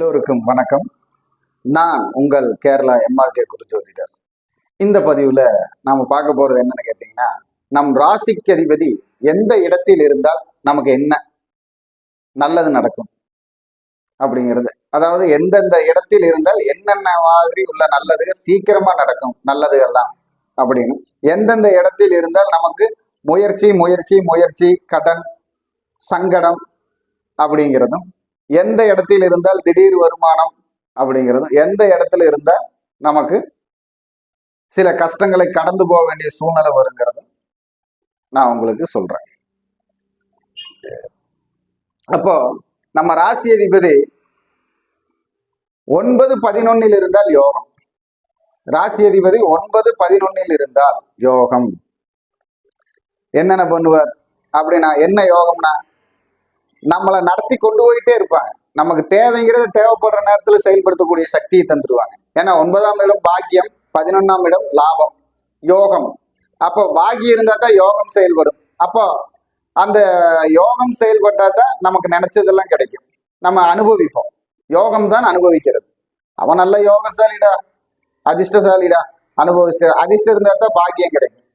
எல்லோருக்கும் வணக்கம். நான் உங்கள் கேரளா எம்ஆர்கே குரு ஜோதிடர். இந்த பதிவில் நாம் பார்க்க போகிறது என்னன்னு கேட்டிங்கன்னா நம் ராசிக்கு அதிபதி எந்த இடத்தில் இருந்தால் நமக்கு என்ன நல்லது நடக்கும் அப்படிங்கிறது. அதாவது எந்தெந்த இடத்தில் இருந்தால் என்னென்ன மாதிரி உள்ள நல்லது சீக்கிரமாக நடக்கும் நல்லதுகள்லாம் அப்படின்னு. எந்தெந்த இடத்தில் இருந்தால் நமக்கு முயற்சி முயற்சி முயற்சி கடன் சங்கடம் அப்படிங்கிறதும் எந்த இடத்தில் இருந்தால் திடீர் வருமானம் அப்படிங்கிறதும் எந்த இடத்துல இருந்தால் நமக்கு சில கஷ்டங்களை கடந்து போக வேண்டிய சூழ்நிலை வருங்கிறதும் நான் உங்களுக்கு சொல்றேன். அப்போ நம்ம ராசி அதிபதி ஒன்பது பதினொன்னில் இருந்தால் யோகம். ராசி அதிபதி ஒன்பது பதினொன்னில் இருந்தால் யோகம். என்னென்ன பண்ணுவார்? அப்படின்னா என்ன யோகம்னா நம்மளை நடத்தி கொண்டு போயிட்டே இருப்பாங்க. நமக்கு தேவைங்கிறது தேவைப்படுற நேரத்துல செயல்படுத்தக்கூடிய சக்தியை தந்துருவாங்க. ஏன்னா ஒன்பதாம் இடம் பாக்கியம் பதினொன்னாம் இடம் லாபம் யோகம். அப்போ பாக்கியம் இருந்தா தான் யோகம் செயல்படும். அப்போ அந்த யோகம் செயல்பட்டா தான் நமக்கு நினைச்சதெல்லாம் கிடைக்கும். நம்ம அனுபவிப்போம். யோகம் தான் அனுபவிக்கிறது. அவன் நல்ல யோகசாலிடா அதிர்ஷ்டசாலிடா அனுபவிச்சு அதிர்ஷ்டம் இருந்தா தான் பாக்கியம் கிடைக்கும்.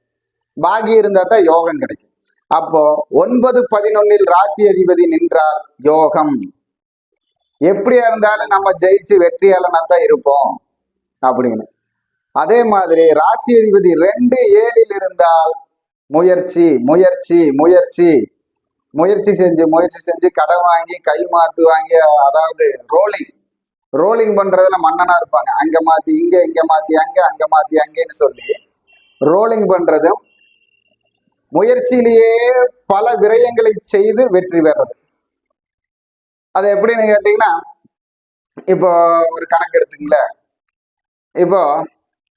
பாக்கியம் இருந்தா தான் யோகம் கிடைக்கும். அப்போ ஒன்பது பதினொன்னில் ராசி அதிபதி நின்றால் யோகம். எப்படியா இருந்தாலும் நம்ம ஜெயிச்சு வெற்றியாளனா தான் இருப்போம் அப்படின்னு. அதே மாதிரி ராசி அதிபதி ரெண்டு ஏழில் இருந்தால் முயற்சி முயற்சி முயற்சி. முயற்சி செஞ்சு முயற்சி செஞ்சு கடன் வாங்கி கை மாத்து வாங்கி அதாவது ரோலிங் ரோலிங் பண்றதுல மன்னனா இருப்பாங்க. அங்க மாத்தி இங்க இங்க மாத்தி அங்க அங்க மாத்தி அங்கேன்னு சொல்லி ரோலிங் பண்றதும் முயற்சியிலேயே பல விரயங்களை செய்து வெற்றி பெறது அது எப்படின்னு கேட்டீங்கன்னா இப்போ ஒரு கணக்கு எடுத்துங்களேன் இப்போ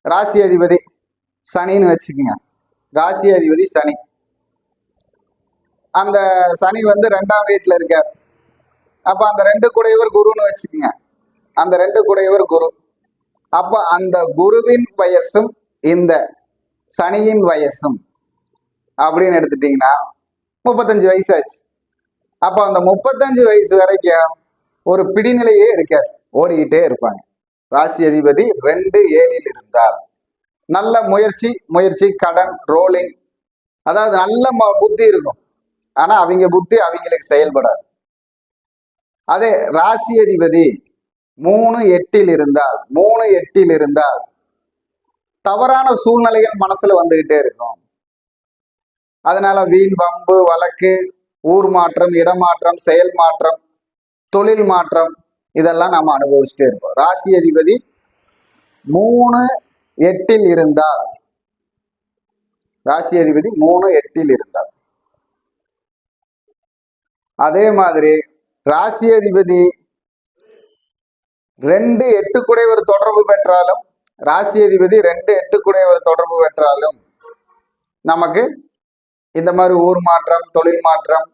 ராசி அதிபதி சனின்னு வச்சுக்கோங்க. ராசி அதிபதி சனி. அந்த சனி வந்து ரெண்டாம் வீட்டில் இருக்கார். அப்போ அந்த ரெண்டு குடையவர் குருன்னு வச்சுக்கோங்க. அந்த ரெண்டு குடையவர் குரு. அப்போ அந்த குருவின் வயசும் இந்த சனியின் வயசும். அப்படின்னு எடுத்துட்டீங்கன்னா முப்பத்தஞ்சு வயசு ஆச்சு அப்போ அந்த முப்பத்தஞ்சு வயசு வரைக்கும் ஒரு பிடிநிலையே இருக்காது. ஓடிக்கிட்டே இருப்பாங்க. ராசி அதிபதி ரெண்டு ஏழில் இருந்தால் நல்ல முயற்சி முயற்சி கடன் ரோலிங் அதாவது நல்ல ம- புத்தி இருக்கும். ஆனால் அவங்க புத்தி அவங்களுக்கு செயல்படாது. அதே ராசி அதிபதி மூணு எட்டில் இருந்தால் மூணு எட்டில் இருந்தால் தவறான சூழ்நிலைகள் மனசுல வந்துகிட்டே இருக்கும். அதனால வீண் வம்பு வழக்கு ஊர் மாற்றம் இடமாற்றம் செயல் மாற்றம் தொழில் மாற்றம் இதெல்லாம் நம்ம அனுபவிச்சுட்டே இருப்போம். ராசி அதிபதி மூணு எட்டில் இருந்தால் ராசி அதிபதி மூணு எட்டில் இருந்தால். அதே மாதிரி ராசி அதிபதி ரெண்டு எட்டு குடைவர் தொடர்பு பெற்றாலும் ராசி அதிபதி ரெண்டு எட்டு குடைவர் தொடர்பு பெற்றாலும் நமக்கு இந்த மாதிரி ஊர் மாற்றம் தொழில் மாற்றம்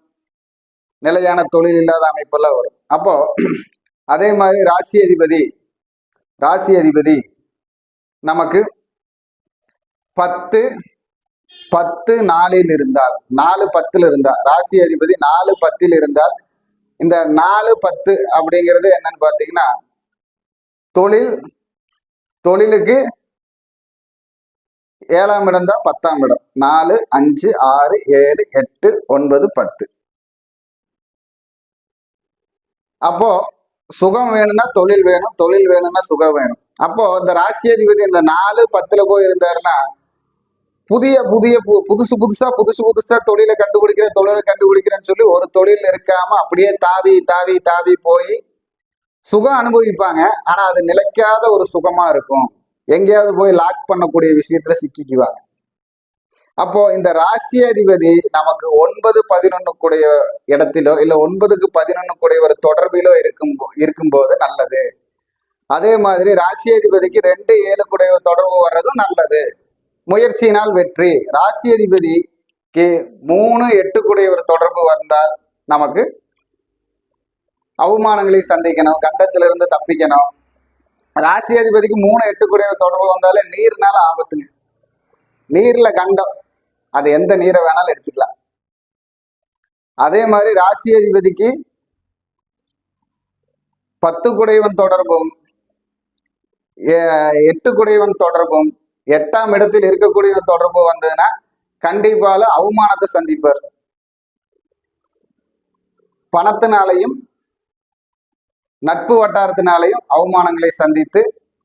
நிலையான தொழில் இல்லாத அமைப்பெல்லாம் வரும். அப்போ அதே மாதிரி ராசி அதிபதி ராசி அதிபதி நமக்கு பத்து பத்து நாலில் இருந்தால் நாலு பத்தில் இருந்தால் ராசி அதிபதி நாலு பத்தில் இருந்தால் இந்த நாலு பத்து அப்படிங்கிறது என்னன்னு பார்த்தீங்கன்னா தொழில் தொழிலுக்கு ஏழாம் இடம் தான் பத்தாம் இடம். நாலு அஞ்சு ஆறு ஏழு எட்டு ஒன்பது பத்து. அப்போ சுகம் வேணும்னா தொழில் வேணும் தொழில் வேணும்னா சுகம் வேணும். அப்போ இந்த ராசி அதிபதி இந்த நாலு பத்துல போய் இருந்தாருன்னா புதிய புதிய பு- புதுசு புதுசா புதுசு புதுசா தொழிலை கண்டுபிடிக்கிறேன் தொழிலை கண்டுபிடிக்கிறேன்னு சொல்லி ஒரு தொழில் இருக்காம அப்படியே தாவி தாவி தாவி போய் சுகம் அனுபவிப்பாங்க. ஆனா அது நிலைக்காத ஒரு சுகமா இருக்கும். எங்கேயாவது போய் லாக் பண்ணக்கூடிய விஷயத்துல சிக்கிக்குவாங்க. அப்போ இந்த ராசி அதிபதி நமக்கு ஒன்பது பதினொன்னு கூடிய இடத்திலோ இல்ல ஒன்பதுக்கு பதினொன்னு கூடிய ஒரு தொடர்பிலோ இருக்கும் இருக்கும்போது நல்லது. அதே மாதிரி ராசி அதிபதிக்கு ரெண்டு ஏழு கூடிய தொடர்பு வர்றதும் நல்லது. முயற்சியினால் வெற்றி. ராசி அதிபதிக்கு மூணு எட்டு கூடிய ஒரு தொடர்பு வந்தால் நமக்கு அவமானங்களை சந்திக்கணும் கண்டத்திலிருந்து தப்பிக்கணும். ராசி அதிபதிக்கு மூணு எட்டு கூடிய தொடர்பு வந்தாலே நீர்னால ஆபத்துங்க. நீர்ல கண்டம். அது எந்த நீரை வேணாலும் எடுத்துக்கலாம். அதே மாதிரி ராசி அதிபதிக்கு பத்து குடைவன் தொடர்பும் எ- எட்டு குடைவன் தொடர்பும் எட்டாம் இடத்தில் இருக்கக்கூடியவன் தொடர்பு வந்ததுன்னா கண்டிப்பால அவமானத்தை சந்திப்பார். பணத்தினாலையும் நட்பு வட்டாரத்தினாலையும் அவமானங்களை சந்தித்து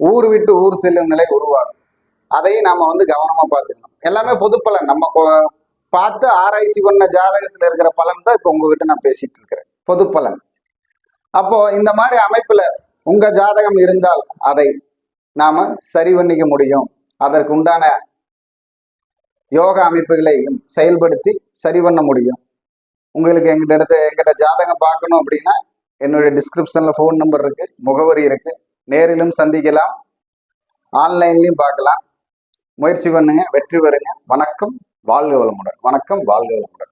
ஊர் விட்டு ஊர் செல்லும் நிலை உருவாகும். அதையும் நாம வந்து கவனமா பார்த்துக்கணும். எல்லாமே பொதுப்பலன். நம்ம பார்த்து ஆராய்ச்சி பண்ண ஜாதகத்துல இருக்கிற பலன் தான் இப்போ உங்ககிட்ட நான் பேசிட்டு இருக்கிறேன். பொதுப்பலன். அப்போ இந்த மாதிரி அமைப்புல உங்க ஜாதகம் இருந்தால் அதை நாம சரி பண்ணிக்க முடியும். அதற்கு உண்டான யோகா அமைப்புகளையும் செயல்படுத்தி சரி பண்ண முடியும். உங்களுக்கு எங்கிட்ட எடுத்து எங்கிட்ட ஜாதகம் பார்க்கணும் அப்படின்னா என்னுடைய டிஸ்கிரிப்ஷனில் ஃபோன் நம்பர் இருக்குது முகவரி இருக்குது நேரிலும் சந்திக்கலாம். ஆன்லைன்லையும் பார்க்கலாம். முயற்சி பண்ணுங்க வெற்றி பெறுங்க. வணக்கம் வாழ்க வளமுடன். வணக்கம் வாழ்க வளமுடன்.